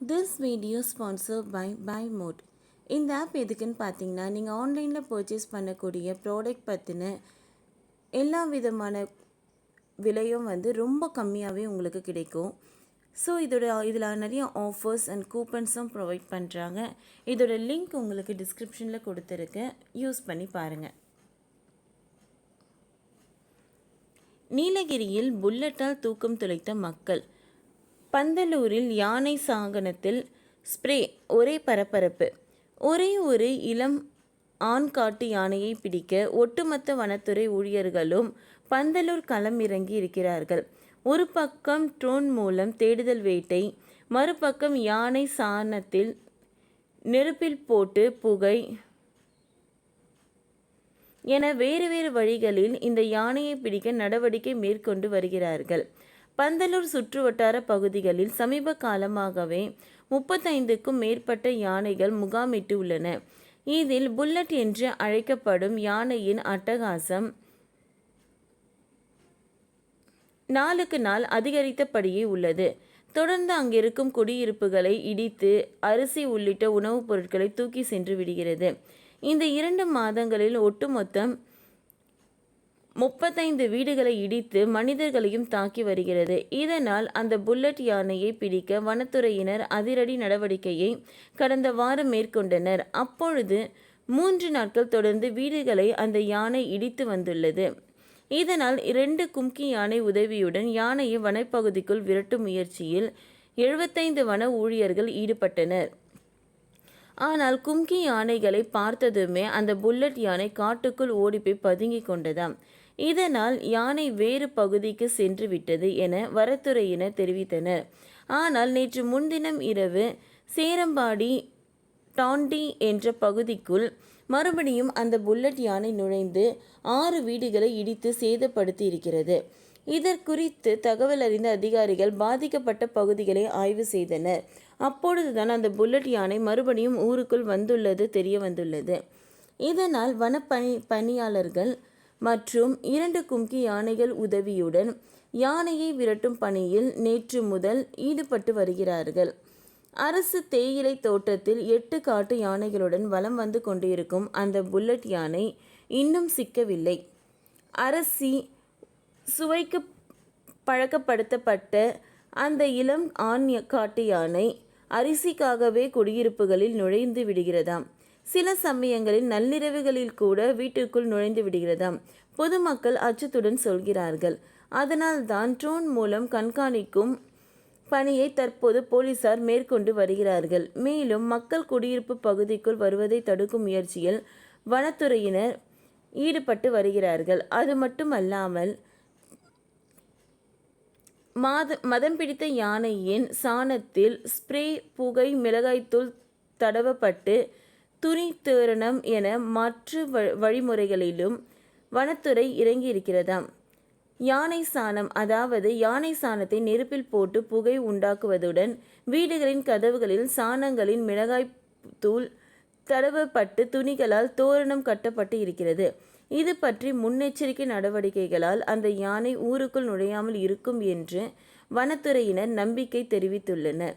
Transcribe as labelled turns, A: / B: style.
A: This video sponsor by by mode இந்த app எதுக்குன்னு பார்த்தீங்கன்னா நீங்கள் ஆன்லைனில் பர்ச்சேஸ் பண்ணக்கூடிய ப்ராடக்ட் பற்றின எல்லா விதமான விலையும் வந்து ரொம்ப கம்மியாகவே உங்களுக்கு கிடைக்கும். ஸோ இதோட இதில் நிறைய ஆஃபர்ஸ் அண்ட் கூப்பன்ஸும் ப்ரொவைட் பண்ணுறாங்க இதோட லிங்க் உங்களுக்கு டிஸ்கிரிப்ஷனில் கொடுத்துருக்கேன் யூஸ் பண்ணி பாருங்கள் நீலகிரியில் புல்லட்டால் தூக்கம் துளைத்த மக்கள். பந்தலூரில் யானை சாகனத்தில் ஸ்ப்ரே ஒரே பரபரப்பு. ஒரே ஒரு இளம் ஆண்காட்டு யானையை பிடிக்க ஒட்டுமொத்த வனத்துறை ஊழியர்களும் பந்தலூர் களம் இறங்கி இருக்கிறார்கள். ஒரு பக்கம் ட்ரோன் மூலம் தேடுதல் வேட்டை மறுபக்கம் யானை சாணத்தில் நெருப்பில் போட்டு புகை. என வேறு வேறு வழிகளில் இந்த யானையை பிடிக்க நடவடிக்கை மேற்கொண்டு வருகிறார்கள். பந்தலூர் சுற்றுவட்டார பகுதிகளில் சமீப காலமாகவே முப்பத்தைந்துக்கும் மேற்பட்ட யானைகள் முகாமிட்டு உள்ளன. இதில் புல்லட் என்று அழைக்கப்படும் யானையின் அட்டகாசம் நாளுக்கு நாள் அதிகரித்தபடியே உள்ளது. தொடர்ந்து அங்கிருக்கும் குடியிருப்புகளை இடித்து அரிசி உள்ளிட்ட உணவுப் பொருட்களை தூக்கி சென்று விடுகிறது. இந்த இரண்டு மாதங்களில் ஒட்டுமொத்தம் முப்பத்தைந்து வீடுகளை இடித்து மனிதர்களையும் தாக்கி வருகிறது. இதனால் அந்த புல்லட் யானையை பிடிக்க வனத்துறையினர் அதிரடி நடவடிக்கையை கடந்த வாரம் மேற்கொண்டனர். அப்பொழுது மூன்று நாட்கள் தொடர்ந்து வீடுகளை அந்த யானை இடித்து வந்துள்ளது. இதனால் இரண்டு கும்கி யானை உதவியுடன் யானையை வனப்பகுதிக்குள் விரட்டும் முயற்சியில் எழுபத்தைந்து வன ஊழியர்கள் ஈடுபட்டனர். ஆனால் கும்கி யானைகளை பார்த்ததுமே அந்த புல்லட் யானை காட்டுக்குள் ஓடிப்போய் பதுங்கிக் கொண்டதாம். இதனால் யானை வேறு பகுதிக்கு சென்று விட்டது என வரத்துறையினர் தெரிவித்தனர். ஆனால் நேற்று முன்தினம் இரவு சேரம்பாடி டாண்டி என்ற பகுதிக்குள் மறுபடியும் அந்த புல்லட் யானை நுழைந்து ஆறு வீடுகளை இடித்து சேதப்படுத்தி இருக்கிறது இதற்குறித்து தகவல் அறிந்த அதிகாரிகள் பாதிக்கப்பட்ட பகுதிகளை ஆய்வு செய்தனர். அப்பொழுதுதான் அந்த புல்லட் யானை மறுபடியும் ஊருக்குள் வந்துள்ளது தெரிய வந்துள்ளது. இதனால் வனப்பணி பணியாளர்கள் மற்றும் இரண்டு கும்கி யானைகள் உதவியுடன் யானையை விரட்டும் பணியில் நேற்று முதல் ஈடுபட்டு வருகிறார்கள். அரசு தேயிலை தோட்டத்தில் எட்டு காட்டு யானைகளுடன் வலம் வந்து கொண்டிருக்கும் அந்த புல்லட் யானை இன்னும் சிக்கவில்லை. அரசி சுவைக்கு பழக்கப்படுத்தப்பட்ட அந்த இளம் ஆண் காட்டு யானை அரிசிக்காகவே குடியிருப்புகளில் நுழைந்து விடுகிறதாம். சில சமயங்களில் நள்ளிரவுகளில் கூட வீட்டிற்குள் நுழைந்து விடுகிறதாம். பொதுமக்கள் அச்சத்துடன் சொல்கிறார்கள். அதனால் தான் ட்ரோன் மூலம் கண்காணிக்கும் பணியை தற்போது போலீசார் மேற்கொண்டு வருகிறார்கள். மேலும் மக்கள் குடியிருப்பு பகுதிக்குள் வருவதை தடுக்கும் முயற்சியில் வனத்துறையினர் ஈடுபட்டு வருகிறார்கள். அது மட்டுமல்லாமல் மாத மதம் பிடித்த யானையின் சாணத்தில் ஸ்ப்ரே புகை மிளகாய்த்தூள் தடவப்பட்டு துணி தோரணம் என மற்ற வழிமுறைகளிலும் வனத்துறை இறங்கியிருக்கிறதாம். யானை சாணம் அதாவது யானை சாணத்தை நெருப்பில் போட்டு புகை உண்டாக்குவதுடன் வீடுகளின் கதவுகளில் சாணங்களின் மிளகாய் தூள் தடவப்பட்டு துணிகளால் தோரணம் கட்டப்பட்டு இருக்கிறது. இது பற்றி முன்னெச்சரிக்கை நடவடிக்கைகளால் அந்த யானை ஊருக்குள் நுழையாமல் இருக்கும் என்று வனத்துறையினர் நம்பிக்கை தெரிவித்துள்ளனர்.